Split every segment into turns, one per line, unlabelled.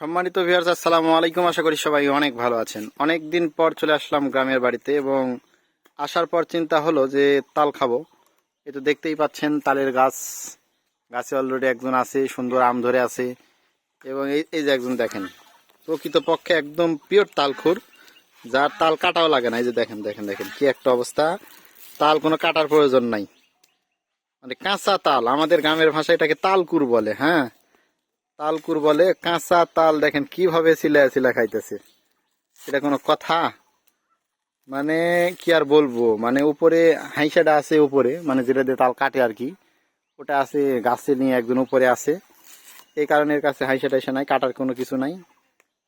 সম্মানিত ভিউয়ার্স আসসালামু আলাইকুম। আশা করি সবাই অনেক ভালো আছেন। অনেক দিন পর চলে আসলাম গ্রামের বাড়িতে এবং আসার পর চিন্তা হলো যে তাল খাব। এই তো দেখতেই পাচ্ছেন তালের গাছ। গাছে অলরেডি একজন আছে, সুন্দর আম ধরে আছে এবং এই এই যে একজন দেখেন প্রকৃত পক্ষে একদম পিওর তালখুর, যার তাল কাটাও লাগে না। এই যে দেখেন দেখেন দেখেন, কি একটা অবস্থা। তাল কোনো কাটার প্রয়োজন নাই। মানে কাঁচা তাল, আমাদের গ্রামের ভাষায় এটাকে তালকুর বলে হ্যাঁ? তালকুর বলে, কাঁচা তাল দেখেন কীভাবে সিলা সিলা খাইতেছে। এটা কোনো কথা? মানে কি আর বলব? মানে উপরে হাইসাটা আছে উপরে মানে যেটা দিয়ে তাল কাটে আর কি, ওটা আছে গাছে নিয়ে একজন উপরে আছে। এই কারণে এর কাছে হাইসা টাইসা নাই, কাটার কোনো কিছু নাই।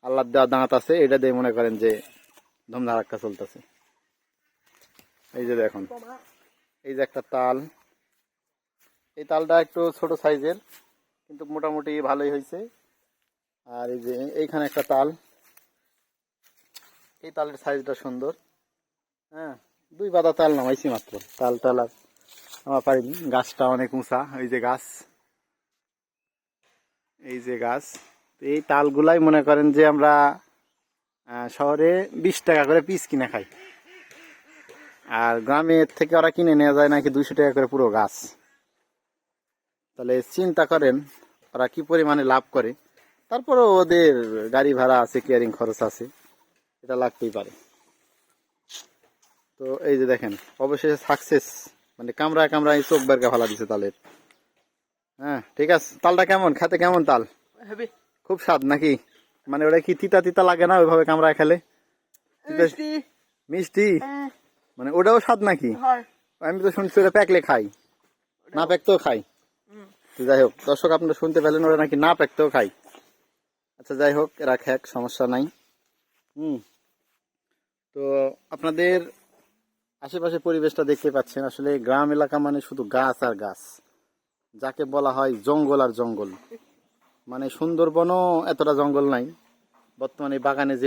আল্লাহ দেওয়া দাঁত আছে, এটা দিয়ে মনে করেন যে ধুমধারাক্কা চলতেছে। এই যে দেখুন, এই যে একটা তাল। এই তালটা একটু ছোট সাইজের কিন্তু মোটামুটি ভালোই হয়েছে। আর এই যে এইখানে একটা তাল। এই তালের সাইজটা সুন্দর। হ্যাঁ দুই বাদা তাল নামাইছি মাত্র। তাল টাল আর আমার পারিনি। গাছটা অনেক উঁচা। এই যে গাছ। এই যে গাছ। এই তালগুলাই মনে করেন যে আমরা শহরে বিশ টাকা করে পিস কিনে খাই। আর গ্রামের থেকে ওরা কিনে নেওয়া যায় নাকি দুইশো টাকা করে পুরো গাছ। তাহলে চিন্তা করেন ওরা কি পরিমাণে লাভ করে? তারপরেও ওদের গাড়ি ভাড়া আছে কেয়ারিং খরচ আছে। এটা লাগতেই পারে। তো এই যে দেখেন অবশেষে সাকসেস মানে কামড়ায় কামড়ায় চোখ বেরকা ফালা দিছে তালের। হ্যাঁ ঠিক আছে। তালটা কেমন? খেতে কেমন তাল? খুব স্বাদ নাকি? মানে ওটা কি তিতা তিতা লাগে না ওইভাবে কামড়ায় খেলে?
মিষ্টি।
মিষ্টি? মানে ওটাও স্বাদ নাকি? আমি তো শুনছি ওটা প্যাকলে খাই। না প্যাকতেও খাই
হুম।
তো যাই হোক, দর্শক আপনারা শুনতে পেলেন, ওরা নাকি না প্যাকতেও খাই আচ্ছা যাই হোক, এরা খ্যাক সমস্যা নাই। হুম। তো আপনাদের আশেপাশে পরিবেশটা দেখতে পাচ্ছেন, আসলে গ্রাম এলাকা মানে শুধু গাছ আর গাছ। যাকে বলা হয় জঙ্গল আর জঙ্গল। মানে সুন্দরবনও এতটা জঙ্গল নাই। বর্তমানে বাগানে যে